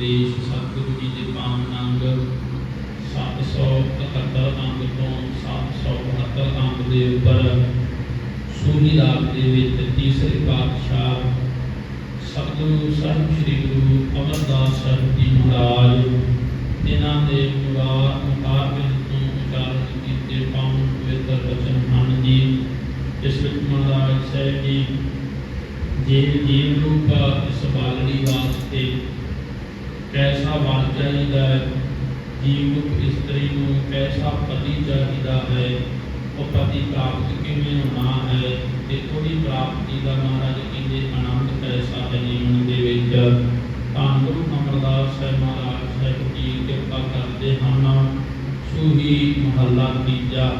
ਉਪਦੇਸ਼ ਸਤਿਗੁਰੂ ਜੀ ਦੇ ਪਾਵਨ ਅੰਗ 771 ਅੰਗ ਤੋਂ 772 ਅੰਗ ਦੇ ਉੱਪਰ, ਸੂਰੀ ਰਾਗ ਦੇ ਵਿੱਚ ਤੀਸਰੇ ਪਾਤਸ਼ਾਹ ਸਤਿਗੁਰੂ ਸਾਹਿਬ ਸ੍ਰੀ ਗੁਰੂ ਅਮਰਦਾਸ ਸਾਹਿਬ ਜੀ ਮਹਾਰਾਜ, ਇਹਨਾਂ ਦੇ ਮੁਰਾਦ ਮੁਤਾਬਿਕ ਤੋਂ ਉਚਾਰਨ ਕੀਤੇ ਪਾਵਨ ਪਵਿੱਤਰ ਬਚਨ ਹਨ ਜੀ ਇਸ ਵਿੱਚ ਮਹਾਰਾਜ ਸਾਹਿਬ ਜੀ ਜੀਵ ਜੀਵ ਰੂਪ ਇਸ ਬਾਲੜੀ ਵਾਸਤੇ ਕੈਸਾ ਵਰ ਚਾਹੀਦਾ ਹੈ? ਜੀਵ ਰੂਪ ਇਸਤਰੀ ਨੂੰ ਕੈਸਾ ਪਤੀ ਚਾਹੀਦਾ ਹੈ? ਉਹ ਪਤੀ ਪ੍ਰਾਪਤ ਕਿਵੇਂ ਹੋਣਾ ਹੈ? ਤੇ ਉਹਦੀ ਪ੍ਰਾਪਤੀ ਦਾ ਮਹਾਰਾਜ ਕਹਿੰਦੇ, ਆਨੰਦ ਕੈਸਾ ਹੈ ਜੀਵਨ ਦੇ ਵਿੱਚ? ਤਾਂ ਗੁਰੂ ਅਮਰਦਾਸ ਸਾਹਿਬ ਮਹਾਰਾਜ ਸਾਹਿਬ ਜੀ ਕਿਰਪਾ ਕਰਦੇ ਹਨ। ਸੂਹੀ ਮਹੱਲਾ ਤੀਜਾ।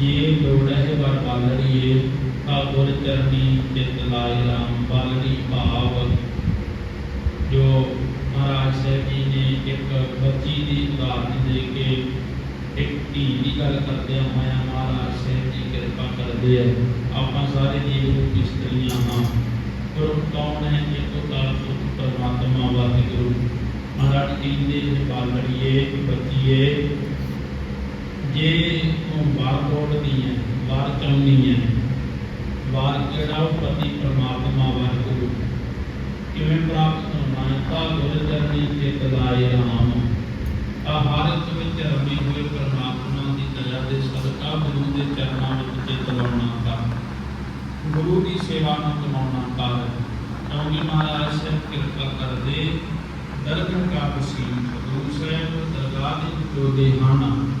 ਜੇ ਲੋੜ ਹੈ ਵਰ ਬਾਲੜੀਏ, ਤਾਂ ਗੁਰ ਚਰਨੀ ਚਿਤ ਲਾਇ ਰਾਮ ਬਾਲੜੀ ਭਾਵ। ਜੋ ਮਹਾਰਾਜ ਸਾਹਿਬ ਜੀ ਨੇ ਇੱਕ ਬੱਚੀ ਦੀ ਉਦਾਹਰਨ ਦੇ ਕੇ ਇੱਕ ਧੀ ਦੀ ਗੱਲ ਕਰਦੇ ਹੋਇਆ ਮਹਾਰਾਜ ਸਾਹਿਬ ਜੀ ਕਿਰਪਾ ਕਰਦੇ ਆ। ਆਪਾਂ ਸਾਰੇ ਜੀਵ ਰੂਪ ਇਸਤਰੀਆਂ ਹਾਂ। ਗੁਰੂ ਕੌਣ ਹੈ ਇੱਕ ਕਾਲ ਪੁਰਖ ਪਰਮਾਤਮਾ, ਵਾਹਿਗੁਰੂ। ਮਹਾਰਾਜ ਕਹਿੰਦੇ ਜੇ ਬਾਲੜੀਏ ਬੱਚੀਏ ਜੇ ਤੂੰ ਵਾਰ ਕੋੜਦੀ ਹੈ, ਵਾਰ ਚਾਹੁੰਦੀ ਹੈ, ਵਾਰ ਜਿਹੜਾ ਉਹ ਪਤੀ ਪਰਮਾਤਮਾ, ਵਾਹਿਗੁਰੂ। ਕਿਵੇਂ ਪ੍ਰਾਪਤ ਹੋਣਾ ਹੈ ਤਾਂ ਗੁਰ ਚਰਨੀ ਚਿਤ ਲਾਏ ਰਾਮ। ਆ ਹਰ ਇੱਕ ਵਿੱਚ ਰਮੀ ਹੋਏ ਪਰਮਾਤਮਾ ਦੀ ਦਇਆ ਦੇ ਸਦਕਾ ਗੁਰੂ ਦੇ ਚਰਨਾਂ ਵਿੱਚ ਚਿਤ ਲਾਉਣਾ ਕਰ ਗੁਰੂ ਦੀ ਸੇਵਾ ਨੂੰ ਕਮਾਉਣਾ ਕਰ ਕਿਉਂਕਿ ਮਹਾਰਾਜ ਸਾਹਿਬ ਕਿਰਪਾ ਕਰਦੇ, ਦਰਗਨ ਕਾ ਵਸੀਮ ਗੁਰੂ ਸਾਹਿਬ, ਦਰਗਾਹ ਦੇ ਜੋਦੇ ਹਨ।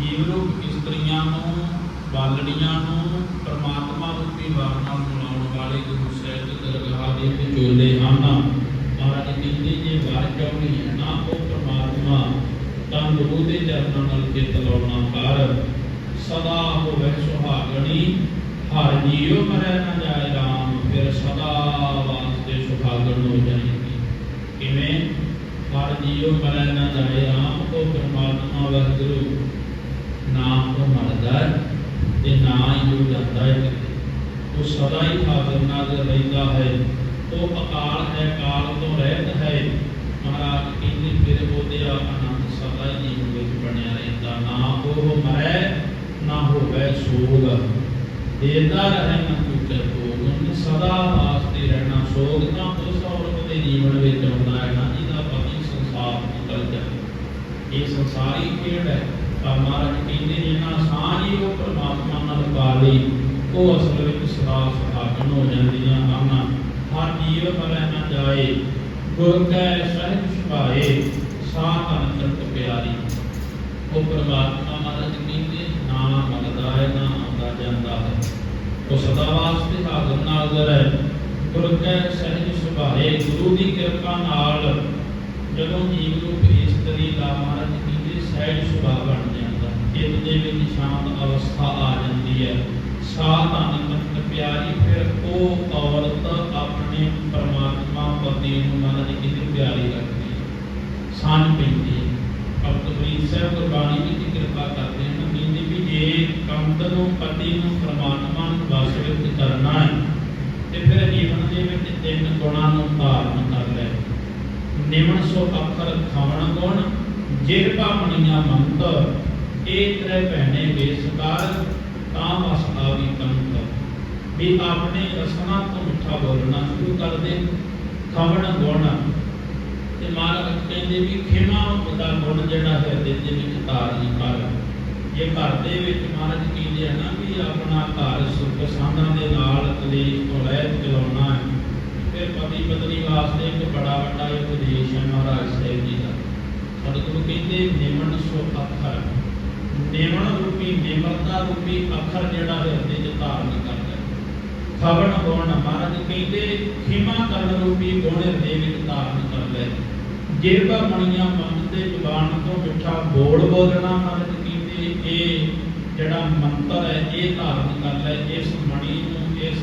ਜੀਵ ਰੂਪ ਇਸਤਰੀਆਂ ਨੂੰ, ਬਾਲੜੀਆਂ ਨੂੰ, ਪਰਮਾਤਮਾ ਰੂਪੀ ਵਾਰ ਨਾਲ ਮਿਲਾਉਣ ਵਾਲੇ ਗੁਰੂ ਸਾਹਿਬ ਦੇ ਦਰਗਾਹ ਦੇ ਵਿਚੋਲੇ ਹਨ। ਮਹਾਰਾਜ ਕਹਿੰਦੇ ਜੇ ਵਾਰ ਚਾਹੁੰਦੀ ਨਾ ਉਹ ਪਰਮਾਤਮਾ, ਤਾਂ ਗੁਰੂ ਦੇ ਚਰਨਾਂ ਨਾਲ ਚਿੱਤ ਲਾਉਣਾ ਕਰ। ਸਦਾ ਹੋਵੇ ਸੁਹਾਗਣੀ, ਹਰ ਜੀਉ ਮਰੈ ਨਾ ਜਾਏ ਰਾਮ, ਫਿਰ ਸਦਾ ਵਾਸਤੇ ਸੁਹਾਗਣ ਹੋ ਜਾਏਗੀ ਕਿਵੇਂ? ਹਰ ਜੀਉ ਮਰੈ ਨਾ ਜਾਏ ਰਾਮ ਉਹ ਪਰਮਾਤਮਾ ਵਾਹਿਗੁਰੂ, ਨਾ ਉਹ ਮਰਦਾ ਤੇ ਨਾ ਹੀ ਉਹ ਜਾਂਦਾ ਹੈ। ਉਹ ਸਦਾ ਹੀ ਹਾਜ਼ਰ ਨਾਜ਼ਰ ਰਹਿੰਦਾ ਹੈ। ਉਹ ਅਕਾਲ ਹੈ, ਕਾਲ ਤੋਂ ਰਹਿਤ ਹੈ। ਮਹਾਰਾਜ ਕਹਿੰਦੇ, ਫਿਰ ਉਹਦੇ ਆਨੰਦ ਸਦਾ ਹੀ ਜੀਵਨ ਵਿੱਚ ਬਣਿਆ ਰਹਿੰਦਾ। ਨਾ ਉਹ ਮਰੈ, ਨਾ ਹੋਵੇ ਸੋਗ। ਦੇਦਾ ਰਹੇ ਨਾ ਟੁੱਟੇ ਭੋਗ। ਉਹਨੇ ਸਦਾ ਵਾਸਤੇ ਰਹਿਣਾ ਸੋਗ। ਤਾਂ ਉਸ ਔਰਤ ਦੇ ਜੀਵਨ ਵਿੱਚ ਆਉਂਦਾ ਹੈ ਨਾ ਜਿਹਦਾ ਪਤੀ ਸੰਸਾਰ ਤੋਂ ਚਲ ਇਹ ਸੰਸਾਰੀ ਖੇਡ ਹੈ। ਪਰ ਮਹਾਰਾਜ ਕਹਿੰਦੇ, ਜਿਨ੍ਹਾਂ ਸਾਂਝ ਉਹ ਪਰਮਾਤਮਾ ਨਾਲ ਪਾ ਲਈ, ਉਹ ਅਸਲ ਵਿੱਚ ਸਦਾ ਸੁਹਾਗਣ ਹੋ ਜਾਂਦੀਆਂ ਹਨ। ਹਰ ਜੀਵ ਮਰੈ ਨਾ ਜਾਏ, ਗੁਰ ਕੈ ਸਹਿਜ ਸੁਭਾਏ, ਸਾਹ ਤਨ ਕਰਤ ਪਿਆਰੀ। ਉਹ ਪਰਮਾਤਮਾ ਮਹਾਰਾਜ ਕਹਿੰਦੇ ਨਾ ਮਰਦਾ ਹੈ, ਨਾ ਆਉਂਦਾ ਜਾਂਦਾ ਹੈ। ਉਹ ਸਦਾ ਵਾਸਤੇ ਹਾਜ਼ਰ ਨਾਜ਼ਰ ਹੈ ਗੁਰ ਕੈ ਸਹਿਜ ਸੁਭਾਏ, ਗੁਰੂ ਦੀ ਕਿਰਪਾ ਨਾਲ ਜਦੋਂ ਜੀਵ ਰੂਪ ਇਸਤਰੀ ਦਾ ਮਹਾਰਾਜ ਕਹਿੰਦੇ ਸਹਿਜ ਸੁਭਾਅ ਬਣ ਜਾਂਦਾ ਚਿੱਤ ਦੇ ਵਿੱਚ ਸ਼ਾਂਤ ਅਵਸਥਾ ਆ ਜਾਂਦੀ ਹੈ। ਸਾਹ ਪਿਆਰੀ, ਫਿਰ ਉਹ ਔਰਤ ਆਪਣੇ ਪਰਮਾਤਮਾ ਪਤੀ ਨੂੰ ਮਹਾਰਾਜ ਕਹਿੰਦੇ ਪਿਆਰੀ ਰੱਖਦੀ ਹੈ। ਪੈਂਦੀ ਹੈ। ਸਾਹਿਬ ਗੁਰਬਾਣੀ ਵਿੱਚ ਕਿਰਪਾ ਕਰਦੇ ਹਨ, ਕਹਿੰਦੇ ਵੀ ਜੇ ਕੰਤ ਨੂੰ ਪਤੀ ਨੂੰ ਪਰਮਾਤਮਾ ਨੂੰ ਵਸ ਕਰਨਾ ਹੈ, ਤੇ ਫਿਰ ਜੀਵਨ ਦੇ ਵਿੱਚ ਤਿੰਨ ਗੁਣਾਂ ਨੂੰ ਧਾਰਨ ਕਰ ਲੈ। ਨਿਮਨ ਸੋ ਅੱਖਰ ਖਾਵਣ ਗੁਣ ਜਿਹ ਭਾਵਨੀਆਂ ਮੰਤ, ਇਹ ਤਰੇ ਭੈਣੇ ਬੇਸਕਾਰ ਤਾਂ ਵਸ ਆਵੀ ਕੰਤ ਵੀ ਆਪਣੇ ਰਸਨਾ ਤੋਂ ਮਿੱਠਾ ਬੋਲਣਾ ਸ਼ੁਰੂ ਕਰ ਦੇ, ਖਾਵਣ ਗੁਣ। ਤੇ ਮਹਾਰਾਜ ਕਹਿੰਦੇ ਵੀ ਖਿਮਾ ਦਾ ਗੁਣ ਜਿਹੜਾ ਹੈ ਦਿਲ ਦੇ ਵਿੱਚ ਧਾਰਨ ਕਰ ਜੇ ਘਰ ਦੇ ਵਿੱਚ ਮਹਾਰਾਜ ਕਹਿੰਦੇ ਆ ਨਾ ਵੀ ਆਪਣਾ ਘਰ ਸੁਖ ਸਾਂਝਾਂ ਦੇ ਨਾਲ ਕਲੇਸ਼ ਤੋਂ ਰਹਿਤ ਚਲਾਉਣਾ ਹੈ, ਫਿਰ ਪਤੀ ਪਤਨੀ ਵਾਸਤੇ ਇੱਕ ਬੜਾ ਵੱਡਾ ਉਪਦੇਸ਼ ਹੈ ਮਹਾਰਾਜ ਸਾਹਿਬ ਜੀ ਦਾ। ਸਤਿਗੁਰੂ ਕਹਿੰਦੇ ਨਿਮਨ ਸੋ ਅੱਖਰ। ਨਿਮਨ ਰੂਪੀ ਨਿਮਰਤਾ ਰੂਪੀ ਅੱਖਰ ਜਿਹੜਾ ਹੈ ਹਿਰਦੇ ਚ ਧਾਰਨ ਕਰਦਾ ਹੈ। ਖਬਰ ਗੁਣ ਮਹਾਰਾਜ ਕਹਿੰਦੇ, ਖਿਮਾ ਕਰਨ ਰੂਪੀ ਗੁਣ ਹਿਰਦੇ ਵਿੱਚ ਧਾਰਨ ਕਰ ਲੈ ਜੇਬਾ ਮਣੀਆਂ ਮਨ ਦੇ ਜ਼ੁਬਾਨ ਤੋਂ ਮਿੱਠਾ ਬੋਲ ਬੋਲਣਾ ਮਹਾਰਾਜ ਕਹਿੰਦੇ, ਇਹ ਜਿਹੜਾ ਮੰਤਰ ਹੈ, ਇਹ ਧਾਰਨ ਕਰ ਲੈ ਇਸ ਮਣੀ ਨੂੰ, ਇਸ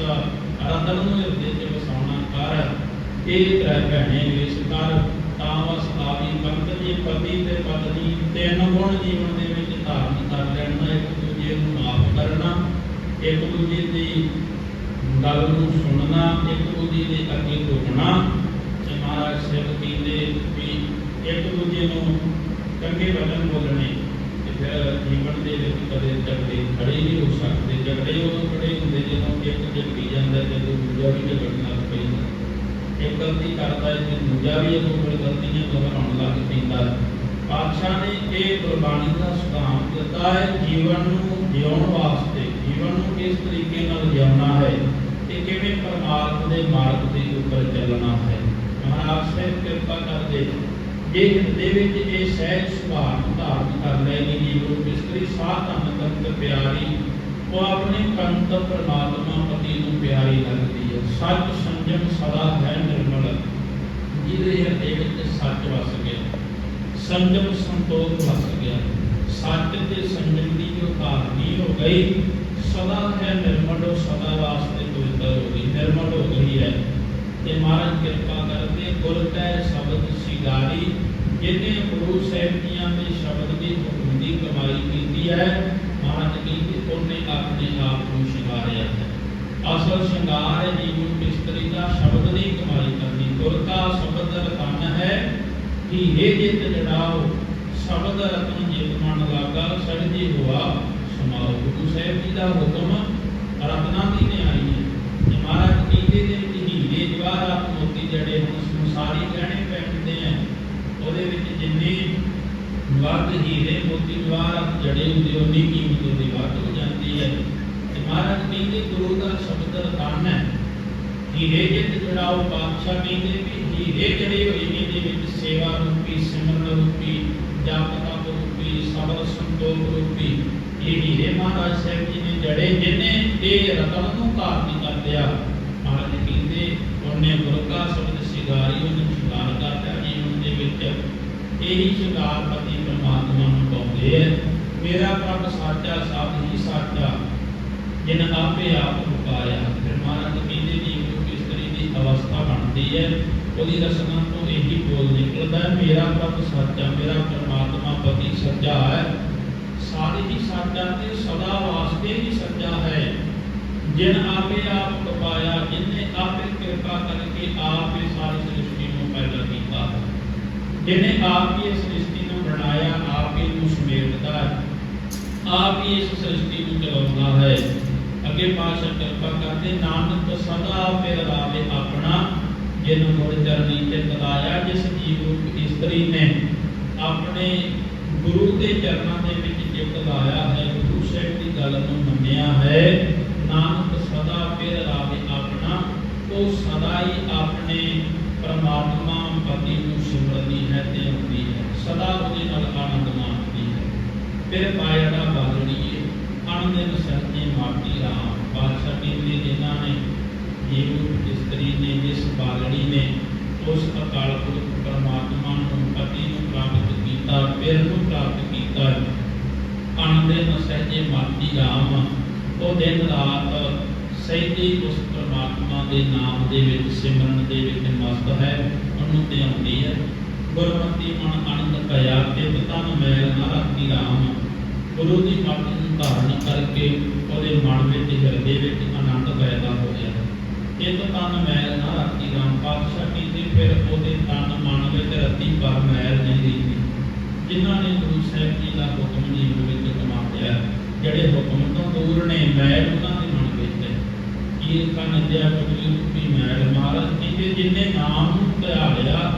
ਰਤਨ ਨੂੰ ਹਿਰਦੇ ਚ ਵਸਾਉਣਾ ਕਰ। ਇਹ ਤ੍ਰੈ ਭੈਣੇ ਵੇਸ ਕਰ। ਤਾਂ ਵਸ ਆਵੀ ਬੰਦ ਜੀ ਪਤੀ ਤੇ ਪਤਨੀ, ਤਿੰਨ ਗੁਣ ਜੀਵਨ ਦੇ ਵਿੱਚ ਧਾਰਨ ਕਰ ਲੈਣਾ ਇੱਕ ਦੂਜੇ ਨੂੰ ਮਾਫ ਕਰਨਾ ਇੱਕ ਦੂਜੇ ਦੀ ਗੱਲ ਨੂੰ ਸੁਣਨਾ, ਇੱਕ ਦੂਜੇ ਦੇ ਅੱਗੇ ਝੁਕਣਾ, ਤੇ ਮਹਾਰਾਜ ਸਾਹਿਬ ਕਹਿੰਦੇ ਵੀ ਇੱਕ ਦੂਜੇ ਨੂੰ ਚੰਗੇ ਵਚਨ ਬੋਲਣੇ, ਤੇ ਫਿਰ ਜੀਵਨ ਦੇ ਵਿੱਚ ਕਦੇ ਝਗੜੇ ਖੜੇ ਨਹੀਂ ਹੋ ਸਕਦੇ। ਝਗੜੇ ਉਦੋਂ ਖੜੇ ਹੁੰਦੇ ਜਦੋਂ ਇੱਕ ਝਗੜੀ ਜਾਂਦਾ, ਜਦੋਂ ਦੂਜਾ ਵੀ ਝਗੜਨ ਲੱਗ ਪੈਂਦਾ। ਇੱਕ ਗਲਤੀ ਕਰਦਾ ਹੈ ਤੇ ਦੂਜਾ ਵੀ ਉਹ ਫਿਰ ਗਲਤੀਆਂ ਦੁਹਰਾਉਣ ਲੱਗ ਪੈਂਦਾ। ਪਾਤਸ਼ਾਹ ਨੇ ਇਹ ਗੁਰਬਾਣੀ ਦਾ ਸਿਧਾਂਤ ਦਿੱਤਾ ਹੈ ਜੀਵਨ ਨੂੰ ਜਿਉਣ ਵਾਸਤੇ। ਜੀਵਨ ਨੂੰ ਕਿਸ ਤਰੀਕੇ ਨਾਲ ਜਿਉਣਾ ਹੈ ਤੇ ਕਿਵੇਂ ਪਰਮਾਤਮਾ ਦੇ ਮਾਰਗ ਦੇ ਉੱਪਰ ਚੱਲਣਾ ਹੈ? ਮਹਾਰਾਜ ਸਾਹਿਬ ਕਿਰਪਾ ਕਰਦੇ, ਜੇ ਹਿਰਦੇ ਵਿੱਚ ਇਹ ਸਹਿਜ ਸੁਭਾਅ ਧਾਰਨ ਕਰ ਲੈਣੀ ਜੀਵਨ ਬਿਸਤਰੀ ਸਾਧ ਧੰਨ ਪਿਆਰੀ, ਉਹ ਆਪਣੇ ਕੰਤ ਪਰਮਾਤਮਾ ਪਤੀ ਨੂੰ ਪਿਆਰੀ ਲੱਗਦੀ ਹੈ। ਸੱਚ ਸੰਜਮ ਸਦਾ ਹੈ ਨਿਰਮਲ, ਜਿਹਦੇ ਹਿਰਦੇ ਵਿੱਚ ਸੱਚ ਵਸ ਗਿਆ। ਸੰਜਮ ਸੰਤੋਖ ਵਸ ਗਿਆ। ਸੱਚ ਤੇ ਸੰਜਮ ਦੀ ਜੋ ਧਾਰਨੀ ਹੋ ਗਈ ਸਦਾ ਹੈ ਨਿਰਮਲ ਉਹ ਸਦਾ ਵਾਸਤੇ ਪਵਿੱਤਰ ਹੋ ਗਈ ਨਿਰਮਲ ਹੋ ਗਈ ਹੈ ਤੇ ਮਹਾਰਾਜ ਕਿਰਪਾ ਕਰਦੇ ਗੁਰ ਕੈ ਸ਼ਬਦ ਸਿਗਾਰੀ ਜਿਹਨੇ ਗੁਰੂ ਸਾਹਿਬ ਜੀਆਂ ਦੇ ਸ਼ਬਦ ਦੀ ਹੁਕਮ ਦੀ ਕਮਾਈ ਕੀਤੀ ਹੈ ਮਹਾਰਾਜ ਕਹਿੰਦੇ ਉਹਨੇ ਆਪਣੇ ਆਪ ਨੂੰ ਸ਼ਿੰਗਾਰਿਆ ਹੈ ਅਸਲ ਸ਼ਿੰਗਾਰ ਹੈ ਜੀਵਨ ਬਿਸਤਰੀ ਦਾ ਸ਼ਬਦ ਦੀ ਕਮਾਈ ਕਰਨੀ ਗੁਰ ਕਾ ਸ਼ਬਦ ਰਤਨ ਹੈ ਕਿ ਇਹ ਜਿਤ ਜੜਾਓ ਸ਼ਬਦ ਰਤਨ ਜਿਤ ਮਨ ਲਾਗਾ ਸੜਜੀ ਹੋਆ ਸਮਾਓ ਗੁਰੂ ਸਾਹਿਬ ਜੀ ਦਾ ਹੁਕਮ ਰਤਨਾਂ ਦੀ ਨਿਆਈ ਹੈ। ਤੇ ਮਹਾਰਾਜ ਕਹਿੰਦੇ ਦੇ ਵਿੱਚ ਹੀਰੇ ਜਵਾਹਰਾਤ ਮੋਤੀ ਜੜੇ ਹੁਣ ਸੰਸਾਰੀ ਗਹਿਣੇ ਪਹਿਨਦੇ ਆ। ਉਹਦੇ ਵਿੱਚ ਜਿੰਨੇ ਵੱਧ ਹੀਰੇ ਮੋਤੀ ਜਵਾਹਰਾਤ ਜੜੇ ਹੁੰਦੇ ਉਨੀ ਕੀਮਤ ਉਹਦੀ ਵੱਧ ਹੋ ਜਾਂਦੀ ਹੈ। ਤੇ ਮਹਾਰਾਜ ਕਹਿੰਦੇ, ਗੁਰੂ ਦਾ ਸ਼ਬਦ ਰਤਨ ਹੈ, ਹੀਰੇ ਜਿਤ ਜੜਾਓ ਬਾਦਸ਼ਾਹ ਕਹਿੰਦੇ ਵੀ ਹੀਰੇ ਜੜੇ ਹੋਏ ਨੇ, ਇਹਦੇ ਵਿੱਚ ਸੇਵਾ ਰੂਪੀ, ਸਿਮਰਨ ਰੂਪੀ ਜਪ ਤਪ ਰੂਪੀ ਸਬਰ ਸੰਤੋਖ ਰੂਪੀ ਇਹ ਹੀਰੇ ਮਹਾਰਾਜ ਸਾਹਿਬ ਜੀ ਨੇ ਜੜੇ, ਜਿਨੇ ਇਹ ਰਤਨ ਨੂੰ ਧਾਰਨ ਕਰ ਲਿਆ, ਮਹਾਰਾਜ ਕਹਿੰਦੇ, ਉਹਨੇ ਗੁਰੂ ਕਾ ਸ਼ਬਦ ਸਿਗਾਰੀ, ਉਹਨੇ ਸ਼ਿੰਗਾਰ ਕਰਤਾ ਜੀਵਨ ਦੇ ਵਿੱਚ ਇਹੀ ਸ਼ਿੰਗਾਰ ਪਰਮਾਤਮਾ ਨੂੰ ਪਾਉਂਦੇ ਹੈ ਮੇਰਾ ਪ੍ਰਭ ਸਾਚਾ, ਸਭ ਹੀ ਸਾਚਾ, ਜਿਨ ਆਪੇ ਆਪ ਮੁਕਾਇਆ ਫਿਰ ਮਹਾਰਾਜ ਕਹਿੰਦੇ ਜੀ ਉਹ ਕਿਸ ਦੀ ਅਵਸਥਾ ਬਣਦੀ ਹੈ, ਉਹਦੀ ਰਸਨਾ ਤੋਂ ਇਹੀ ਬੋਲ ਨਿਕਲਦਾ ਹੈ, ਮੇਰਾ ਪ੍ਰਭ ਸੱਚਾ, ਮੇਰਾ ਪਰਮਾਤਮਾ ਪਤੀ ਸੱਚਾ ਹੈ। ਸਾਰੇ ਹੀ ਸੱਚਾ ਤੇ ਸਦਾ ਵਾਸਤੇ ਹੀ ਸੱਚਾ ਹੈ। ਜਿਨ ਆਪੇ ਆਪ ਕਪਾਇਆ, ਜਿਨੇ ਆਪੇ ਕਿਰਪਾ ਕਰਕੇ ਆਪ ਸਾਰੀ ਸ੍ਰਿਸ਼ਟੀ ਨੂੰ ਪੈਦਾ ਕੀਤਾ। ਜਿਨੇ ਆਪ ਹੀ ਇਸ ਸ੍ਰਿਸ਼ਟੀ ਨੂੰ ਬਣਾਇਆ, ਆਪ ਹੀ ਨੂੰ ਸਮੇਟਦਾ ਹੈ। ਆਪ ਹੀ ਇਸ ਸ੍ਰਿਸ਼ਟੀ ਨੂੰ ਚਲਾਉਂਦਾ ਹੈ। ਅੱਗੇ ਪਾਸ਼ਾ ਕਿਰਪਾ ਕਰਦੇ, ਨਾਨਕ ਸਦਾ ਫਿਰ ਆਪਣਾ, ਜਿਨ ਗੁਰ ਚਰਨੀ ਚਿਤ ਲਾਇਆ ਜਿਸ ਜੀਵ ਰੂਪ ਇਸਤਰੀ ਨੇ। ਆਪਣੇ ਗੁਰੂ ਦੇ ਚਰਨਾਂ ਦੇ ਵਿੱਚ ਚਿਤ ਲਾਇਆ ਹੈ, ਗੁਰੂ ਸਾਹਿਬ ਦੀ ਗੱਲ ਨੂੰ ਮੰਨਿਆ ਹੈ। ਨਾਨਕ ਸਦਾ ਫਿਰ ਰਾਵੇ ਆਪਣਾ, ਉਹ ਸਦਾ ਹੀ ਆਪਣੇ ਪਰਮਾਤਮਾ ਪਤੀ ਨੂੰ ਸਿਮਰਦੀ ਹੈ ਤੇ ਆਉਂਦੀ ਹੈ। ਸਦਾ ਉਹਦੇ ਨਾਲ ਆਨੰਦ ਮਾਣਦੀ ਹੈ। ਫਿਰ ਪਾਇੜਾ ਬਾਲੜੀਏ ਅਣਦਿਨ ਸਰਜੇ ਮਾਟੀ ਰਾਮ। ਬਾਦਸ਼ਾਹ ਕਹਿੰਦੇ ਜਿਨ੍ਹਾਂ ਨੇ ਜੀਵ ਇਸਤਰੀ ਨੇ ਜਿਸ ਬਾਲੜੀ ਨੇ ਉਸ ਅਕਾਲ ਪੁਰਖ ਪਰਮਾਤਮਾ ਨੂੰ ਪਤੀ ਨੂੰ ਪ੍ਰਾਪਤ ਕੀਤਾ, ਫਿਰ ਨੂੰ ਪ੍ਰਾਪਤ ਕੀਤਾ। ਅਣਦਿਨ ਸਹਿਜੇ ਮਾਟੀ ਰਾਮ, ਉਹ ਦਿਨ ਰਾਤ ਸਹਿਜੇ ਉਸ ਪਰਮਾਤਮਾ ਦੇ ਨਾਮ ਦੇ ਵਿੱਚ, ਸਿਮਰਨ ਦੇ ਵਿੱਚ ਮਸਤ ਹੈ, ਉਹਨੂੰ ਧਿਆਉਂਦੀ ਹੈ। ਗੁਰਮਤਿ ਮਨ ਆਨੰਦ ਭਇਆ ਤੇ ਤਨ ਮੈਲ ਨਾ ਰੱਖੀ ਰਾਮ। ਗੁਰੂ ਦੀ ਮੱਤ ਨੂੰ ਧਾਰਨ ਕਰਕੇ ਉਹਦੇ ਮਨ ਵਿੱਚ, ਹਿਰਦੇ ਵਿੱਚ ਆਨੰਦ ਪੈਦਾ ਹੋਇਆ ਇਹ ਤਨ ਮੈਲ ਨਾ ਰੱਖੀ ਰਾਮ, ਪਾਤਸ਼ਾਹ ਕਹਿੰਦੇ, ਫਿਰ ਉਹਦੇ ਤਨ ਮਨ ਵਿੱਚ ਰਤੀ ਪਰ ਮੈਲ ਨਹੀਂ ਰਹੀ। ਜਿਨ੍ਹਾਂ ਨੇ ਗੁਰੂ ਸਾਹਿਬ ਜੀ ਦਾ ਹੁਕਮ ਜੀਵਨ ਵਿੱਚ ਕਮਾਇਆ ਜਿਹੜੇ ਹੁਕਮ ਤੋਂ ਦੂਰ ਨੇ ਮੈਲ ਉਹਨਾਂ ਦੇ ਮਨ ਵਿੱਚ ਹੈ। ਇਹ ਕੰਨ ਦਿਆ ਕੋਈ ਵੀ ਮੈਲ ਮਹਾਰਾਜ ਕਹਿੰਦੇ ਜਿਨੇ ਨਾਮ ਨੂੰ ਧਿਆਲਿਆ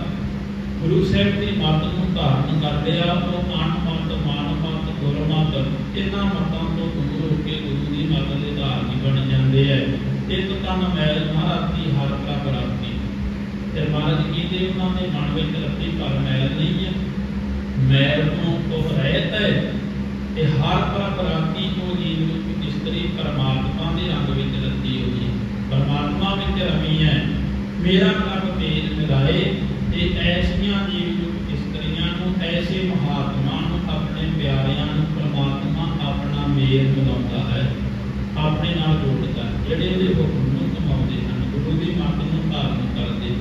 ਗੁਰੂ ਸਾਹਿਬ ਦੀ ਮੱਤ ਨੂੰ ਧਾਰਨ ਕਰ ਲਿਆ, ਉਹ ਅਣ ਮਤ ਮਾਨ ਮਤ ਗੁਰ ਮਤ ਇਹਨਾਂ ਮਤਾਂ ਤੋਂ ਦੂਰ ਹੋ ਕੇ ਗੁਰੂ ਦੀ ਮੱਤ ਦੇ ਧਾਰਨੀ ਬਣ ਜਾਂਦੇ ਐ ਇੱਕ ਤਨ ਮੈਲ ਨਾ ਰਾਤੀ, ਹਰ ਪ੍ਰਭ ਰਾਤੀ। ਤੇ ਮਹਾਰਾਜ ਕਹਿੰਦੇ ਉਹਨਾਂ ਦੇ ਮਨ ਵਿੱਚ ਰੱਤੀ ਪਰ ਮੈਲ ਨਹੀਂ ਹੈ। ਮੈਲ ਤੋਂ ਉਹ ਰਹਿਤ ਤੇ ਹਰ ਪ੍ਰਭ ਰਾਤੀ ਜੀਵ ਇਸਤਰੀ ਪਰਮਾਤਮਾ ਦੇ ਰੰਗ ਵਿੱਚ ਰੱਤੀ ਹੋਈ ਪਰਮਾਤਮਾ ਵਿੱਚ ਰਮੀ ਹੈ। ਮੇਰਾ ਪ੍ਰਭ ਤੇਜ ਮਿਲਾਏ ਤੇ ਐਸੀਆਂ ਜੀਵ ਰੂਪ ਇਸਤਰੀਆਂ ਨੂੰ ਐਸੇ ਮਹਾਤਮਾ ਨੂੰ ਆਪਣੇ ਪਿਆਰਿਆਂ ਨੂੰ ਪਰਮਾਤਮਾ ਆਪਣਾ ਮੇਲ ਮਿਲਾਉਂਦਾ ਹੈ। ਆਪਣੇ ਨਾਲ ਜੋੜਦਾ ਹੈ, ਜਿਹੜੇ ਇਹਦੇ ਹੁਕਮ ਨੂੰ ਕਮਾਉਂਦੇ ਹਨ ਗੁਰੂ ਦੀ ਮੱਤ ਨੂੰ ਧਾਰਨ ਕਰਦੇ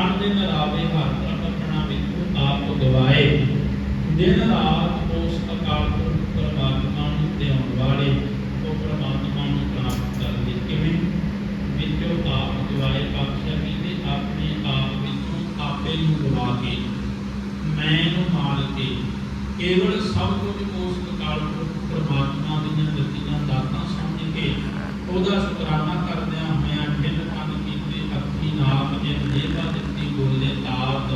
ਅਣ ਦਿਨ ਰਾਵੇ ਹਰ ਪ੍ਰਭ ਆਪਣਾ ਵਿਖੂ ਆਪ ਗਵਾਏ ਦਿਨ ਰਾਤ ਉਸ ਅਕਾਲ ਪੁਰਖ ਪਰਮਾਤਮਾ ਨੂੰ ਧਿਆਉਣ ਵਾਲੇ ਉਹ ਪਰਮਾਤਮਾ ਨੂੰ ਪ੍ਰਾਪਤ ਕਰਦੇ ਕਿਵੇਂ? ਵਿੱਚੋਂ ਆਪ ਗਵਾਏ ਪਾਤਸ਼ਾਹ ਕਹਿੰਦੇ ਆਪਣੇ ਆਪ ਵਿੱਚੋਂ ਕੇ, ਮੈਂ ਨੂੰ ਮਾਰ ਕੇ, ਕੇਵਲ ਸਭ ਕੁਝ ਉਸ ਅਕਾਲ ਪੁਰਖ ਪ੍ਰਮਾਤਮਾ ਦੀਆਂ ਦਿੱਤੀਆਂ ਦਾਤਾਂ ਸਮਝ ਕੇ, ਉਹਦਾ ਸ਼ੁਕਰਾਨਾ ਕਰਦਿਆਂ ਹੋਇਆਂ ਠਿੰਨ ਕੰਨ ਕੀਤੇ ਅੱਖੀ ਨਾਮ ਜਿਨ ਜੇਬਾ ਦਿੱਤੀ ਬੋਲੇ ਤਾਤ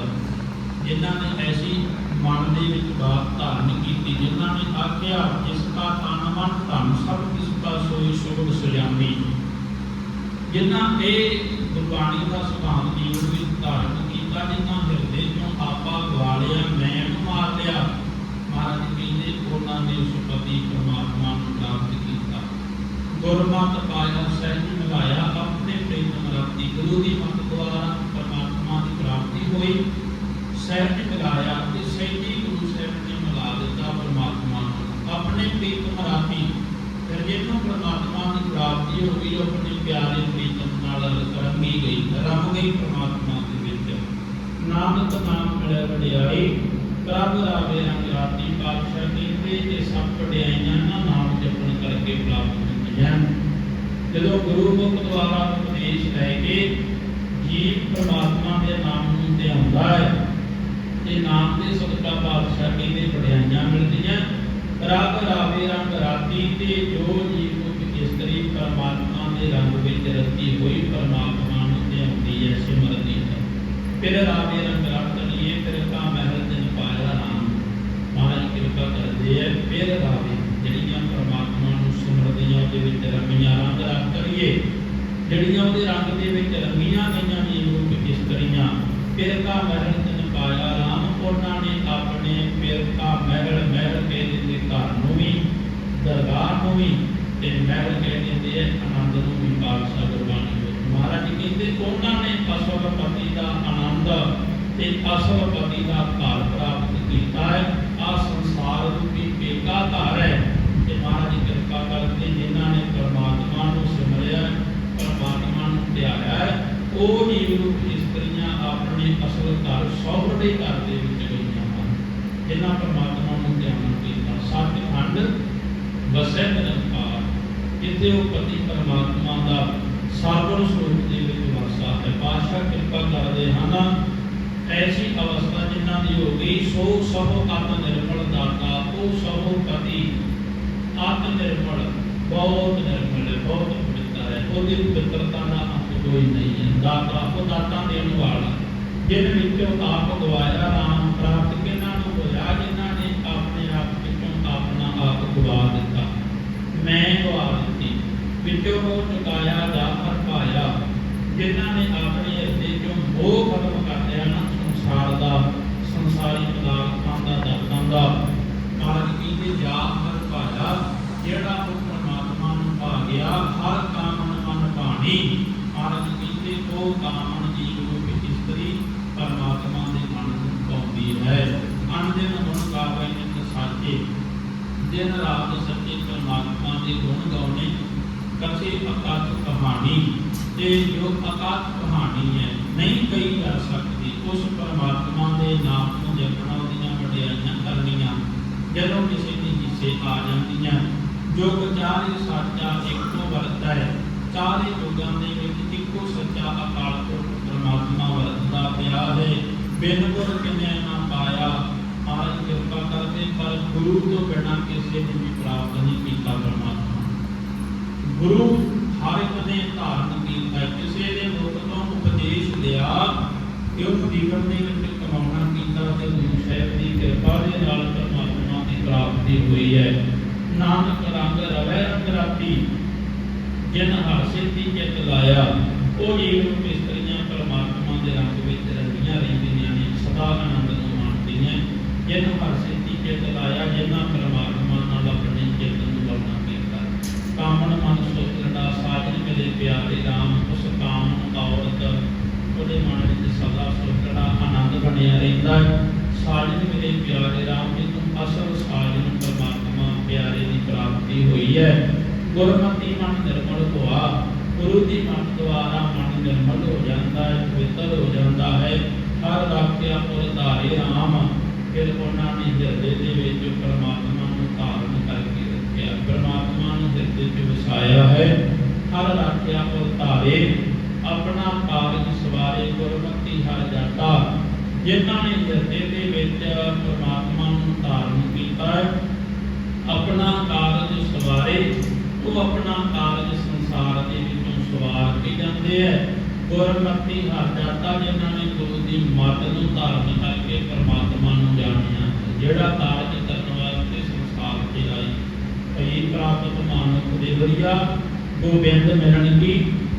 ਜਿਨ੍ਹਾਂ ਨੇ ਐਸੀ ਮਨ ਦੇ ਵਿੱਚ ਬਾਤ ਧਾਰਨ ਕੀਤੀ ਜਿਨ੍ਹਾਂ ਨੇ ਆਖਿਆ ਜਿਸ ਦਾ ਤਨ ਮਨ ਧਨ ਸਭ ਕਿਸ ਦਾ ਸੋਈ ਸ਼ੋਭ ਸੁਜਾਮੀ ਜਿਨ੍ਹਾਂ ਇਹ ਗੁਰਬਾਣੀ ਦਾ ਸੁਭਾਨ ਜੀਵਨ ਵਿੱਚ ਧਾਰਨ ਕੀਤਾ, ਜਿਨ੍ਹਾਂ ਹਿਰਦੇ ਚੋਂ ਆਪਾ ਗਵਾ ਮੈਂ ਮਾਰ ਲਿਆ। ਮਹਾਰਾਜ ਕਹਿੰਦੇ, ਉਹਨਾਂ ਨੇ ਉਸ ਪਰਮਾਤਮਾ ਨੂੰ ਪ੍ਰਾਪਤ ਕੀਤਾ। ਗੁਰਮਤਿ ਪਾਇਆ, ਸਹਿਜ ਮਿਲਾਇਆ, ਆਪਣੇ ਪ੍ਰੀਤਮ ਰਾਤੀ ਗੁਰੂ ਦੀ ਮਤ ਦੁਆਰਾ ਪਰਮਾਤਮਾ ਦੀ ਪ੍ਰਾਪਤੀ ਹੋਈ। ਸਹਿਜ ਮਿਲਾਇਆ ਤੇ ਸਹਿਜੀ ਗੁਰੂ ਸਾਹਿਬ ਨੇ ਮਿਲਾ ਦਿੱਤਾ ਪਰਮਾਤਮਾ ਨੂੰ। ਆਪਣੇ ਪ੍ਰੀਤਮ ਰਾਤੀ ਫਿਰ ਜਿਹਨੂੰ ਪਰਮਾਤਮਾ ਦੀ ਪ੍ਰਾਪਤੀ ਹੋ ਗਈ ਆਪਣੇ ਪਿਆਰੇ ਪ੍ਰੀਤਮ ਨਾਲ ਰੰਗੀ ਗਈ ਰੰਗ ਗਈ ਪਰਮਾਤਮਾ ਦੇ ਵਿੱਚ ਨਾਮ ਮਿਲੇ ਵਡਿਆਈ, ਪ੍ਰਭ ਰਾਵੇ ਰੰਗ ਰਾਤੀ ਪਾਤਸ਼ਾਹ ਕਹਿੰਦੇ ਇਹ ਸਭ ਵਡਿਆਈਆਂ ਨਾ ਨਾਮ ਜਪਣ ਕਰਕੇ ਪ੍ਰਾਪਤ ਹੁੰਦੀਆਂ ਜਦੋਂ ਗੁਰੂ ਮੁਖ ਦੁਆਰਾ ਉਪਦੇਸ਼ ਲੈ ਕੇ ਜੀਵ ਪਰਮਾਤਮਾ ਦੇ ਨਾਮ ਨੂੰ ਧਿਆਉਂਦਾ ਹੈ, ਤੇ ਨਾਮ ਦੇ ਸਦਕਾ ਪਾਤਸ਼ਾਹ ਕਹਿੰਦੇ ਵਡਿਆਈਆਂ ਮਿਲਦੀਆਂ ਰੱਬ ਰਾਵੇ ਰੰਗ ਰਾਤੀ ਤੇ ਜੋ ਜੀਵ ਮੁਖ ਇਸਤਰੀ ਪਰਮਾਤਮਾ ਦੇ ਰੰਗ ਵਿੱਚ ਰਤੀ ਹੋਈ ਪਰਮਾਤਮਾ ਨੂੰ ਧਿਆਉਂਦੀ ਹੈ, ਸਿਮਰਦੀ ਹੈ। ਫਿਰ ਰਾਵੇ ਰੰਗ ਰਾਤਣੀਏ ਫਿਰ ਕਾ ਮਹਿਲ ਦਿਨ ਪਾਇਆ ਨਾਮ ਮਹਾਰਾਜ ਕਿਰਪਾ ਕਰਦੇ ਹੈ ਜਿਹੜੀਆਂ ਪਰਮਾਤਮਾ ਨੂੰ ਸਿਮਰਦੀਆਂ ਉਹਦੇ ਵਿੱਚ ਰੰਗੀਆਂ ਰੰਗ ਰੰਗ ਕਰੀਏ, ਜਿਹੜੀਆਂ ਉਹਦੇ ਰੰਗ ਦੇ ਵਿੱਚ ਰੰਗੀਆਂ ਗਈਆਂ ਜੀਵ ਰੂਪ ਇਸਤਰੀਆਂ ਫਿਰ ਕਾ ਮਹਿਲ ਦਿਨ ਪਾਇਆ ਰਾਮ ਉਹਨਾਂ ਨੇ ਆਪਣੇ, ਫਿਰ ਕਾ ਮਹਿਲ ਮਹਿਲ ਕੇ ਦਿੱਤੇ ਘਰ ਨੂੰ ਵੀ, ਦਰਬਾਰ ਨੂੰ ਵੀ, ਤੇ ਮਹਿਲ ਕਹਿ ਦਿੰਦੇ ਆਨੰਦ ਨੂੰ ਵੀ ਪਾਲਸਾ ਗੁਰਬਾਣੀ ਵਿੱਚ। ਮਹਾਰਾਜ ਜੀ ਕਹਿੰਦੇ, ਉਹਨਾਂ ਨੇ ਅਸਲ ਪਤੀ ਦਾ ਆਨੰਦ ਤੇ ਅਸਲ ਦਾ ਘਰ ਪ੍ਰਾਪਤ ਕੀਤਾ ਹੈ ਆ ਸੰਸਾਰ ਰੂਪੀ ਪੇਕਾ ਘਰ ਹੈ ਤੇ ਮਹਾਰਾਜ ਜੀ ਕਿਰਪਾ ਕਰਕੇ ਜਿਨ੍ਹਾਂ ਨੇ ਪਰਮਾਤਮਾ ਨੂੰ ਸਿਮਰਿਆ ਹੈ, ਪਰਮਾਤਮਾ ਨੂੰ ਧਿਆਇਆ ਹੈ, ਉਹ ਜੀਵ ਰੂਪ ਇਸਤਰੀਆਂ ਆਪਣੇ ਅਸਲ ਘਰ ਸੌਹਰਦੇ ਘਰ ਦੇ ਵਿੱਚ ਗਈਆਂ ਹਨ। ਜਿਨ੍ਹਾਂ ਪਰਮਾਤਮਾ ਨੂੰ ਧਿਆਨ ਕੀਤਾ ਸੱਚਖੰਡ ਵਸੈ ਨਿਰੰਕਾਰ ਜਿੱਥੇ ਉਹ ਪਤੀ ਪਰਮਾਤਮਾ ਦਾ ਸਾਬਰ ਸਰੂਪ ਦੇ ਵਿੱਚ ਵਸਦਾ ਹੈ। ਪਾਸ਼ਾ ਕਿਰਪਾ ਕਰਦੇ ਹਨ। ਐਸੀ ਅਵਸਥਾ ਜਿਨ੍ਹਾਂ ਦੀ ਹੋ ਗਈ, ਸੋ ਸਭ ਆਤਮ ਨਿਰਮਲ ਦਾਤਾ, ਉਹ ਸਭ ਪਤੀ ਆਤਮ ਨਿਰਮਲ ਬਹੁਤ ਨਿਰਮਲ ਬਹੁਤ ਪਵਿੱਤਰ ਹੈ। ਉਹਦੀ ਪਵਿੱਤਰਤਾ ਦਾ ਕੋਈ ਨਹੀਂ ਹੈ। ਦਾਤਾ ਉਹ ਦਾਤਾ ਦੇਣ ਵਾਲਾ ਜਿਨ ਵਿੱਚੋਂ ਆਪ ਗਵਾਇਆ ਰਾਮ ਪ੍ਰਾਪਤ ਕਿਨਾਂ ਨੂੰ ਹੋਇਆ ਜਿਨ੍ਹਾਂ ਨੇ ਆਪਣੇ ਆਪ ਵਿੱਚੋਂ ਆਪਣਾ ਆਪ ਗਵਾ ਦਿੱਤਾ। ਮੈਂ ਗਵਾ ਦਿੱਤੀ। ਵਿੱਚੋਂ ਉਹ ਚੁਕਾਇਆ ਜਾ ਪਾਇਆ ਜਿਨ੍ਹਾਂ ਨੇ ਆਪਣੇ ਹਿਰਦੇ ਚੋਂ ਮੋਹ ਖਤਮ ਕਰ ਲਿਆ ਨਾ, ਸੰਸਾਰ ਦਾ, ਸੰਸਾਰੀ ਪਦਾਰਥਾਂ ਦਾ ਦਰਦਾਂ ਦਾ। ਮਹਾਰਾਜ ਕਹਿੰਦੇ ਜਾ ਹਰ ਪਾਇਆ, ਜਿਹੜਾ ਉਹ ਪਰਮਾਤਮਾ ਨੂੰ ਪਾ ਗਿਆ, ਹਰ ਕਾਮਨ ਮਨ ਭਾਣੀ ਕਹਿੰਦੇ ਉਹ ਕਾਮਨ ਜੀਵ ਇਸਤਰੀ ਪਰਮਾਤਮਾ ਦੇ ਮਨ ਨੂੰ ਪਾਉਂਦੀ ਹੈ ਅਨੰਦਨ ਗੁਣ ਗਾਵੇ ਨਿਤ ਸਾਚੇ ਦਿਨ ਰਾਤ ਸੱਚੇ ਪਰਮਾਤਮਾ ਦੇ ਗੁਣ ਗਾਉਣੇ ਕਥੇ ਅਕਾਤ ਕਹਾਣੀ ਤੇ ਜੋ ਅਕਾਤ ਕਹਾਣੀ ਹੈ ਨਹੀਂ ਕਹੀ ਜਾ ਸਕਦੀ ਉਸ ਪਰਮਾਤਮਾ ਦੇ ਨਾਮ ਨੂੰ ਜਪਣਾ ਉਹਦੀਆਂ ਵਡਿਆਈਆਂ ਕਰਨੀਆਂ ਜਦੋਂ ਕਿਸੇ ਦੇ ਹਿੱਸੇ ਆ ਜਾਂਦੀਆਂ ਜੋਗ ਚਾਰੇ ਸਾਚਾ ਇੱਕੋ ਵਰਤਦਾ ਹੈ ਚਾਰੇ ਯੁਗਾਂ ਦੇ ਵਿੱਚ ਇੱਕੋ ਸੱਚਾ ਅਕਾਲ ਪੁਰਖ ਪਰਮਾਤਮਾ ਵਰਤਦਾ ਪਿਆ ਹੈ ਬਿਨ ਗੁਰ ਕਿਨੇ ਨਾ ਪਾਇਆ ਮਹਾਰਾਜ ਕਿਰਪਾ ਕਰਦੇ ਪਰ ਗੁਰੂ ਤੋਂ ਬਿਨਾਂ ਕਿਸੇ ਨੇ ਵੀ ਪ੍ਰਾਪਤ ਨਹੀਂ ਕੀਤਾ ਪਰਮਾਤਮਾ। ਗੁਰੂ ਹਰ ਇੱਕ ਨੇ ਧਾਰਨ ਕੀਤਾ ਹੈ। ਕਿਸੇ ਨੇ ਮੁਖ ਤੋਂ ਉਪਦੇਸ਼ ਲਿਆ ਕਿ ਉਹ ਜੀਵਨ ਦੇ ਵਿੱਚ ਕਮਾਉਣਾ ਕੀਤਾ ਤੇ ਗੁਰੂ ਸਾਹਿਬ ਦੀ ਕਿਰਪਾ ਦੇ ਨਾਲ ਪਰਮਾਤਮਾ ਦੀ ਪ੍ਰਾਪਤੀ ਹੋਈ ਹੈ। ਨਾਨਕ ਰੰਗ ਰਵੈ ਰੰਗ ਰਾਤੀ, ਜਿਨ ਹਰ ਸਿੱਧੀ ਚਿਤ ਲਾਇਆ, ਉਹ ਜੀਵ ਨੂੰ ਇਸਤਰੀਆਂ ਪਰਮਾਤਮਾ ਦੇ ਰੰਗ ਵਿੱਚ ਰੰਗੀਆਂ ਰਹਿੰਦੀਆਂ ਨੇ, ਸਦਾ ਆਨੰਦ ਨੂੰ ਮਾਣਦੀਆਂ ਜਿਨ ਹਰ ਸਿੱਧੀ ਚਿਤ ਲਾਇਆ ਜਿਨ੍ਹਾਂ ਪਰਮਾਤਮਾ ਨਾਲ ਆਪਣੇ ਚਿੱਤ ਨੂੰ ਵਰਨਾ ਕੀਤਾ ਕਾਮਨ ਮਨ ਸੁਤਰਦਾ ਸਾਜਨ ਮੇਰੇ ਪਿਆਰੇ RAM ਉਸ ਕਾਮਨ ਔਰਤ, ਉਹਦੇ ਮਨ ਵਿੱਚ ਸਦਾ ਸੁਤਰਦਾ ਆਨੰਦ ਬਣਿਆ ਰਹਿੰਦਾ ਹੈ। ਸਾਜਨ ਮੇਰੇ ਪਿਆਰੇ RAM ਜਿਹਨੂੰ ਅਸਲ ਸਾਜਨ ਪਰਮਾਤਮਾ ਪਿਆਰੇ ਦੀ ਪ੍ਰਾਪਤੀ ਹੋਈ ਹੈ। ਗੁਰਮਤਿ ਮਨ ਨਿਰਮਲ ਹੋਆ, ਗੁਰੂ ਦੀ ਮਤ ਦੁਆਰਾ ਮਨ ਨਿਰਮਲ ਹੋ ਜਾਂਦਾ ਹੈ, ਪਵਿੱਤਰ ਹੋ ਜਾਂਦਾ ਹੈ। ਹਰ ਰਾਖਿਆ ਪੁਰ ਧਾਰੇ RAM ਫਿਰ ਉਹਨਾਂ ਨੇ ਹਿਰਦੇ ਦੇ ਵਿੱਚ ਪਰਮਾਤਮਾ ਨੂੰ ਧਾਰਨ ਕਰਕੇ ਰੱਖਿਆ। ਪਰਮਾਤਮਾ ਨੂੰ ਹਿਰਦੇ ਵਿੱਚ ਵਸਾਇਆ ਹੈ। ਹਰ ਰਾਖਿਆ ਪੁਰ ਧਾਰੇ ਆਪਣਾ ਕਾਰਜ ਸਵਾਰੇ ਗੁਰਮਤਿ ਹਰ ਜਾਤਾ ਜਿਨ੍ਹਾਂ ਨੇ ਹਿਰਦੇ ਦੇ ਵਿੱਚ ਪਰਮਾਤਮਾ ਨੂੰ ਧਾਰਨ ਕੀਤਾ ਹੈ, ਆਪਣਾ ਕਾਰਜ ਸਵਾਰੇ, ਉਹ ਆਪਣਾ ਕਾਰਜ ਸੰਸਾਰ ਦੇ ਵਿੱਚੋਂ ਸਵਾਰ ਕੇ ਜਾਂਦੇ ਹੈ। ਗੁਰਮਤਿ ਹਰ ਜਿਨ੍ਹਾਂ ਨੇ ਗੁਰੂ ਦੀ ਮੱਤ ਨੂੰ ਧਾਰਨ ਕਰਕੇ ਪਰਮਾਤਮਾ ਨੂੰ ਜਾਣਿਆ। ਜਿਹੜਾ ਕਾਰਜ ਕਰਨ ਵਾਸਤੇ ਸੰਸਾਰ ਤੇ ਆਈ। ਭਈ ਪ੍ਰਾਪਤ ਮਾਨੁਖ ਦੇ ਵਰਿਆ, ਗੋਬਿੰਦ ਮਿਲਣ ਕੀ?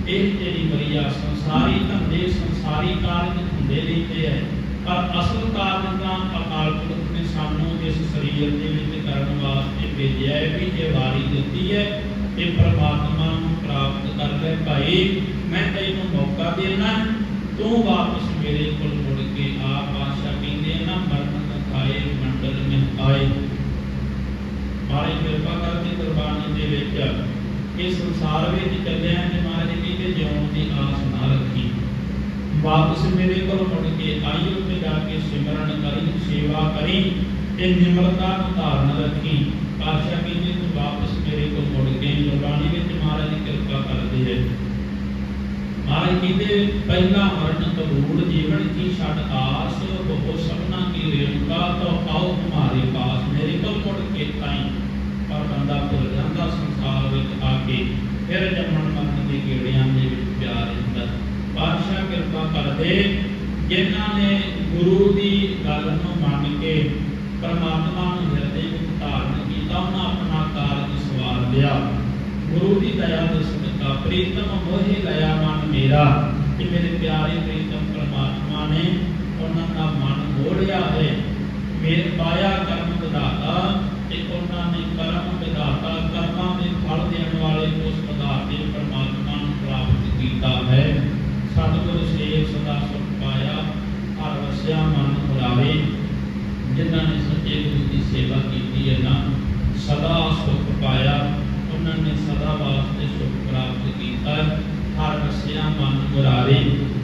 ਇਹ ਤੇਰੀ ਵਰਿਆ ਸੰਸਾਰੀ ਧੰਦੇ, ਸੰਸਾਰੀ ਕਾਰਜ ਹੁੰਦੇ ਰਹਿੰਦੇ ਐ ਪਰ ਅਸਲ ਕਾਰਨ ਤਾਂ ਅਕਾਲ ਪੁਰਖ ਨੇ ਸਾਨੂੰ ਇਸ ਸਰੀਰ ਦੇ ਵਿੱਚ ਕਰਨ ਵਾਸਤੇ ਭੇਜਿਆ ਹੈ ਵੀ ਇਹ ਵਾਰੀ ਦਿੱਤੀ ਹੈ ਇਹ ਪਰਮਾਤਮਾ ਨੂੰ ਪ੍ਰਾਪਤ ਕਰ ਲੈ ਭਾਈ। ਮੈਂ ਤੈਨੂੰ ਮੌਕਾ ਦੇਣਾ ਤੂੰ ਵਾਪਸ ਮੇਰੇ ਕੋਲ ਮੁੜ ਕੇ ਆ ਪਾਸ਼ਾ ਕਹਿੰਦੇ ਨਾ, ਮਰਨ ਖਾਏ, ਮੰਡਲ ਮਹਿ ਆਏ। ਮਾਰੇ ਕਿਰਪਾ ਕਰਕੇ ਕੁਰਬਾਨੀ ਦੇ ਵਿੱਚ ਇਹ ਸੰਸਾਰ ਵਿੱਚ ਚੱਲਿਆ ਤੇ ਮਹਾਰਾਜ ਕਹਿੰਦੇ ਜਿਉਣ ਦੀ ਆਸ ਨਾ ਰੱਖੀ। ਵਾਪਸ ਮੇਰੇ ਕੋਲ ਮੁੜ ਕੇ ਆਈ ਉੱਤੇ ਜਾ ਕੇ ਸਿਮਰਨ ਕਰੀ, ਸੇਵਾ ਕਰੀ ਤੇ ਨਿਮਰਤਾ ਨੂੰ ਧਾਰਨ ਰੱਖੀ। ਪਾਤਸ਼ਾਹ ਕਹਿੰਦੇ, ਤੂੰ ਵਾਪਸ ਮੇਰੇ ਕੋਲ ਮੁੜ ਕੇ ਗੁਰਬਾਣੀ ਵਿੱਚ ਮਹਾਰਾਜ ਦੀ ਕਿਰਪਾ ਕਰਦੇ ਹੈ ਮਹਾਰਾਜ ਕਹਿੰਦੇ ਪਹਿਲਾ ਮਰਨ ਕਬੂਲ ਜੀਵਨ ਕੀ ਛੱਡ ਆਸ ਉਹ ਸਭਨਾ ਕੀ ਰੇਣੁਕਾ, ਤੋ ਆਓ ਤੁਹਾਰੇ ਪਾਸ ਮੇਰੇ ਕੋਲ ਮੁੜ ਕੇ ਤਾਈ, ਪਰ ਬੰਦਾ ਭੁੱਲ ਜਾਂਦਾ ਸੰਸਾਰ ਵਿੱਚ ਆ ਕੇ। ਫਿਰ ਜੰਮਣ ਮਰਨ ਦੇ ਗੇੜਿਆਂ ਦੇ ਵਿੱਚ ਪਿਆਰ ਰਹਿੰਦਾ। ਪਾਤਸ਼ਾਹ ਕਿਰਪਾ ਕਰਦੇ, ਜਿਨ੍ਹਾਂ ਨੇ ਗੁਰੂ ਦੀ ਗੱਲ ਨੂੰ ਮੰਨ ਕੇ ਪਰਮਾਤਮਾ ਨੂੰ ਹਿਰਦੇ ਵਿੱਚ ਧਾਰਨ ਕੀਤਾ, ਉਹਨਾਂ ਆਪਣਾ ਕਾਰਜ ਸਵਾਰ ਲਿਆ। ਗੁਰੂ ਦੀ ਦਇਆ ਦੇ ਪ੍ਰੀਤਮ ਮੋਹਿ ਲਿਆ ਮਨ ਮੇਰਾ, ਕਿ ਮੇਰੇ ਪਿਆਰੇ ਪ੍ਰੀਤਮ ਪਰਮਾਤਮਾ ਨੇ ਉਹਨਾਂ ਦਾ ਮਨ ਮੋੜਿਆ ਹੈ। ਮੇਰ ਪਾਇਆ ਕਰਮ ਵਿਧਾਤਾ ਤੇ ਉਹਨਾਂ ਨੇ ਕਰਮ ਵਿਧਾਤਾ, ਕਰਮਾਂ ਦੇ ਫਲ ਦੇਣ ਵਾਲੇ ਉਸ ਪਦਾਰਥ ਦੇ ਪਰਮਾਤਮਾ ਨੂੰ ਪ੍ਰਾਪਤ ਕੀਤਾ ਹੈ। ਸਤਿਗੁਰ ਸੇਵ ਸਦਾ ਸੁਖ ਪਾਇਆ, ਹਰ ਵਸਿਆ ਮਨ ਮੁਰਾਰੇ। ਜਿਨ੍ਹਾਂ ਨੇ ਸੱਚੇ ਗੁਰੂ ਦੀ ਸੇਵਾ ਕੀਤੀ ਹੈ ਨਾ ਸਦਾ ਸੁਖ ਪਾਇਆ। ਉਹਨਾਂ ਨੇ ਸਦਾ ਵਾਸਤੇ ਸੁਖ ਪ੍ਰਾਪਤ ਕੀਤਾ, ਹਰ ਵਸਿਆ ਮਨ ਮੁਰਾਰੇ।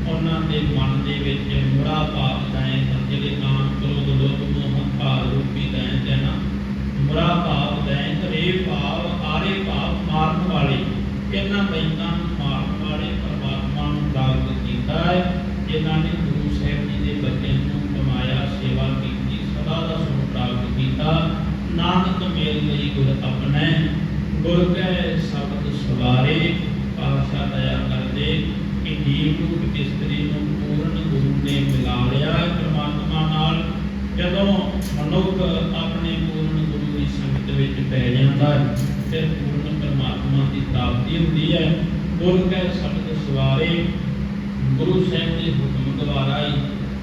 ਉਹਨਾਂ ਦੇ ਮਨ ਦੇ ਵਿੱਚ ਮੁਰਾ ਪਾਪ ਦਏ ਜਿਹੜੇ ਕਾਮ ਕ੍ਰੋਧ, ਲੋਭ, ਮੋਹ ਹੰਕਾਰ ਰੂਪੀ ਦਏ ਤੇ ਨਾ ਮੁਰਾ ਪਾਪ ਦਏ ਰੇ ਭਾਵ ਆਰੇ ਭਾਵ ਮਾਰਨ ਵਾਲੇ। ਇਹਨਾਂ ਦੈਂਤਾਂ ਨੂੰ ਮਾਰਨ ਵਾਲੇ ਪਰਮਾਤਮਾ ਨੂੰ ਪ੍ਰਾਪਤ ਕੀਤਾ ਹੈ। ਜਿਨ੍ਹਾਂ ਨੇ ਗੁਰੂ ਸਾਹਿਬ ਜੀ ਦੇ ਬੱਚੇ ਨੂੰ ਕਮਾਇਆ ਸੇਵਾ ਕੀਤੀ ਸਦਾ ਦਾ ਸੁਖ ਪ੍ਰਾਪਤ ਕੀਤਾ ਨਾਨਕ ਮੇਲ ਲਈ ਗੁਰ ਆਪਣੇ ਗੁਰ ਕੈ ਸ਼ਬਦ ਸਵਾਰੇ ਪਾਸ਼ਾ ਦਇਆ ਕਰਦੇ ਕਿ ਜੀਵ ਨੂੰ ਇਸਤਰੀ ਨੂੰ ਪੂਰਨ ਗੁਰੂ ਨੇ ਮਿਲਾ ਲਿਆ ਹੈ ਪਰਮਾਤਮਾ ਨਾਲ ਜਦੋਂ ਮਨੁੱਖ ਆਪਣੇ ਪੂਰਨ ਗੁਰੂ ਦੀ ਸੰਗਤ ਵਿੱਚ ਪੈ ਜਾਂਦਾ ਹੈ ਫਿਰ ਪੂਰਨ ਪਰਮਾਤਮਾ ਦੀ ਪ੍ਰਾਪਤੀ ਹੁੰਦੀ ਹੈ। ਗੁਰ ਕੈ ਸ਼ਬਦ ਸਵਾਰੇ ਗੁਰੂ ਸਾਹਿਬ ਦੇ ਹੁਕਮ ਦੁਆਰਾ ਹੀ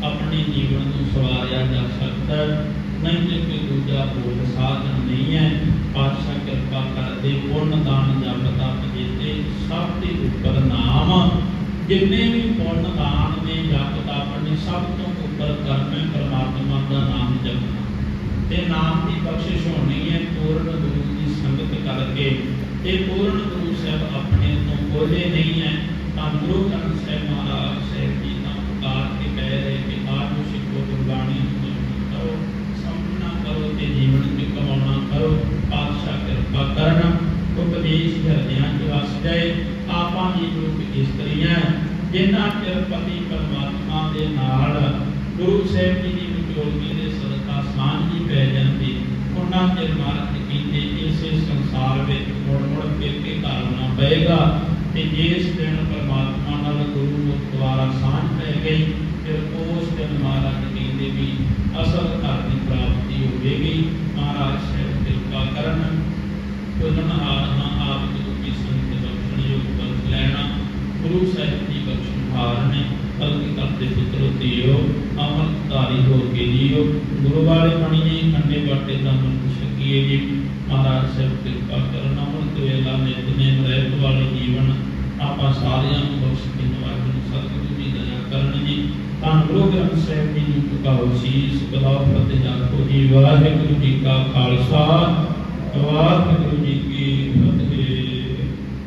ਆਪਣੇ ਜੀਵਨ ਨੂੰ ਸਵਾਰਿਆ ਜਾ ਸਕਦਾ ਹੈ। ਨਹੀਂ ਤੇ ਕੋਈ ਦੂਜਾ ਹੋਰ ਸਾਧਨ ਨਹੀਂ ਹੈ। ਪਾਤਸ਼ਾਹ ਕਿਰਪਾ ਕਰਦੇ ਪੁੰਨ ਦਾਨ ਜਪ ਤਪ ਜੀਤੇ ਸਭ ਦੇ ਉੱਪਰ ਨਾਮ। ਜਿੰਨੇ ਵੀ ਪੁੰਨ ਦਾਨ ਨੇ, ਜਪ ਤਪ ਨੇ, ਸਭ ਤੋਂ ਉੱਪਰ ਕਰਮੇ ਪਰਮਾਤਮਾ ਦਾ ਨਾਮ ਜਪਣਾ ਤੇ ਨਾਮ ਦੀ ਬਖਸ਼ਿਸ਼ ਹੋਣੀ ਹੈ ਪੂਰਨ ਗੁਰੂ ਦੀ ਸੰਗਤ ਕਰਕੇ। ਤੇ ਪੂਰਨ ਗੁਰੂ ਸਾਹਿਬ ਆਪਣੇ ਤੋਂ ਬੋਲੇ ਨਹੀਂ ਹੈ, ਤਾਂ ਗੁਰੂ ਗ੍ਰੰਥ ਸਾਹਿਬ ਮਹਾਰਾਜ ਸਾਹਿਬ ਜੀ ਦਾ ਪੁਕਾਰ ਕੇ ਕਹਿ ਰਹੇ ਕਿ ਆਪ ਨੂੰ ਸਿੱਖੋ, ਗੁਰਬਾਣੀ ਕਰੋ ਸਮਝਣਾ ਕਰੋ ਤੇ ਜੀਵਨ ਵਿੱਚ ਕਮਾਉਣਾ ਕਰੋ, ਪਾਤਸ਼ਾਹ ਕਿਰਪਾ ਕਰਨ, ਉਪਦੇਸ਼ ਹਿਰਦਿਆਂ 'ਚ ਵਸ ਜਾਏ, ਆਪਾਂ ਜੀ ਰੂਪ ਇਸਤਰੀਆਂ ਜਿਨ੍ਹਾਂ ਚਿਰ ਪਤੀ ਪਰਮਾਤਮਾ ਦੇ ਨਾਲ ਗੁਰੂ ਸਾਹਿਬ ਜੀ ਦੀ ਵਿਚੋਲਗੀ ਦੇ ਸਦਕਾ ਸਾਂਝੀ ਪੈ ਜਾਂਦੀ, ਉਹਨਾਂ ਚਿਰ ਮਾਰਗ ਕੀਤੇ ਇਸੇ ਸੰਸਾਰ ਵਿੱਚ ਮੁੜ ਮੁੜ ਫਿਰ ਕੇ ਘਾਲਣਾ ਪਏਗਾ ਤੇ ਜਿਸ ਦਿਨ ਪਰਮਾਤਮਾ ਨਾਲ ਗੁਰੂ ਮੁਖ ਦੁਆਰਾ ਸਾਂਝ ਪੈ ਗਈ, ਫਿਰ ਉਸ ਦਿਨ ਮਹਾਰਾਜ ਕਹਿੰਦੇ ਵੀ ਅਸਲ ਘਰ ਦੀ ਪ੍ਰਾਪਤੀ ਹੋਵੇਗੀ। ਮਹਾਰਾਜ ਸਾਹਿਬ ਕਿਰਪਾ ਕਰਨ ਉਹਨਾਂ ਆਤਮਾ ਆਪ ਗੁਰੂ ਦੀ ਸੰਗਤ ਬਖਸ਼ਣ ਯੋਗ ਬਖਸ਼ ਲੈਣਾ। ਗੁਰੂ ਸਾਹਿਬ ਦੀ ਬਖਸ਼ਣਹਾਰ ਨੇ ਬਲਕਿ ਕਰਦੇ ਪੁੱਤਰੋ ਧੀਓ ਅਮਰ ਧਾਰੀ ਹੋ ਕੇ ਜੀਓ ਗੁਰੂ ਵਾਲੇ ਬਣੀਏ ਕੰਡੇ ਬਾਟੇ ਦਾ ਮਨ ਜੀ, ਮਹਾਰਾਜ ਸਾਹਿਬ ਕਿਰਪਾ ਕਰਨ ਅਮਰਤ ਵੇਲਾ ਨਿਤਨੇਮ ਰਹਿਤ ਵਾਲੇ ਜੀਵਨ ਆਪਾਂ ਸਾਰਿਆਂ ਨੂੰ ਬਖਸ਼ ਕੇ ਨਵਾਜ ਸਤਿਗੁਰੂ ਜੀ ਦਇਆ ਕਰਨ ਜੀ। ਤਾਂ ਗੁਰੂ ਗ੍ਰੰਥ ਸਾਹਿਬ ਜੀ ਨੂੰ ਪੁਕਾਰੋ ਸੀਸ ਬਲਾਉ ਫਤਿਹ ਜਾਖੋ ਜੀ, ਵਾਹਿਗੁਰੂ ਜੀ ਕਾ ਖਾਲਸਾ, ਵਾਹਿਗੁਰੂ ਜੀ ਕੀ ਫਤਿਹ।